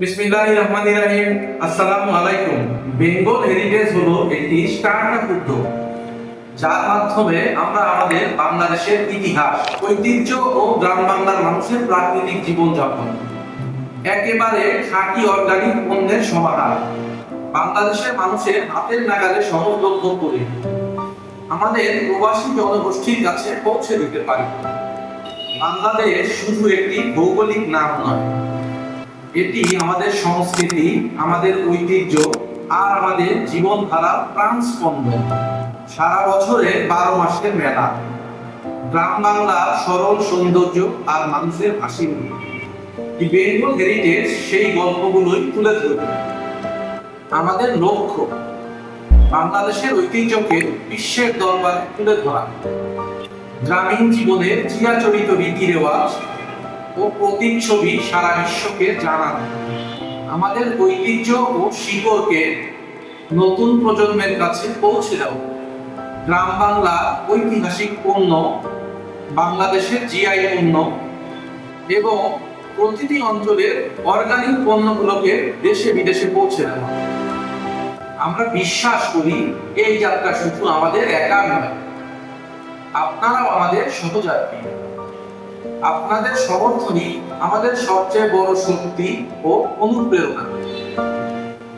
বিসমিল্লাহির রহমানির রহিম আসসালামু আলাইকুম বেঙ্গল হেরিটেজ হলো একটি স্টার্টআপ উদ্যোগ, যার মাধ্যমে আমরা আমাদের বাংলাদেশের ইতিহাস, ঐতিহ্য ও গ্রাম বাংলার মানুষের প্রাকৃতিক জীবনযাপন, একেবারে খাঁটি অর্গানিক পণ্যের সমাহার, বাংলাদেশের মানুষের হাতের নাগালে সহজলভ্য করে। আমাদের প্রবাসী জনগোষ্ঠীর কাছে পৌঁছে দিতে পারি। বাংলাদেশ শুধু একটি ভৌগোলিক নাম নয় এটি আমাদের সংস্কৃতি, আমাদের ঐতিহ্য আর আমাদের জীবনধারার প্রাণ স্পন্দন সারা বছরে বারো মাসের মেলা। গ্রাম বাংলার সরল সৌন্দর্য আর মানুষের হাসি বেঙ্গল হেরিটেজ সেই গল্পগুলোই তুলে ধরবে। আমাদের লক্ষ্য, বাংলাদেশের ঐতিহ্যকে বিশ্বের দরবারে তুলে ধরা। গ্রামীণ জীবনের চিরাচরিত রীতি রেওয়াজ ও প্রতিচ্ছবি সারা বিশ্বকে জানানো। আমাদের ঐতিহ্য ও শিকড়কে নতুন প্রজন্মের কাছে পৌঁছে দাও। গ্রাম বাংলা ঐতিহাসিক পণ্য, বাংলাদেশের জিআই পণ্য এবং প্রতিটি অঞ্চলের অর্গানিক পণ্যগুলোকে দেশে বিদেশে পৌঁছে দেওয়া আমরা বিশ্বাস করি এই যাত্রা শুধু আমাদের একা নয়, আপনারাও আমাদের সহযাত্রী আপনাদের সমর্থনই আমাদের সবচেয়ে বড় শক্তি ও অনুপ্রেরণা।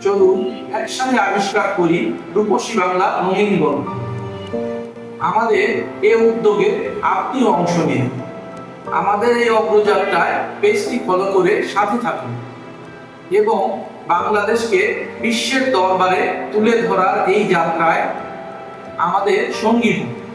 চলুন একসাথে আবিষ্কার করি রূপসী বাংলা রঙিন গল্প। আমাদের এই উদ্যোগে আপনি অংশ নিন। আমাদের এই অগ্রযাত্রায় পেজটি ফলো করে সাথে থাকুন এবং বাংলাদেশকে বিশ্বের দরবারে তুলে ধরার এই যাত্রায় আমাদের সঙ্গী হন।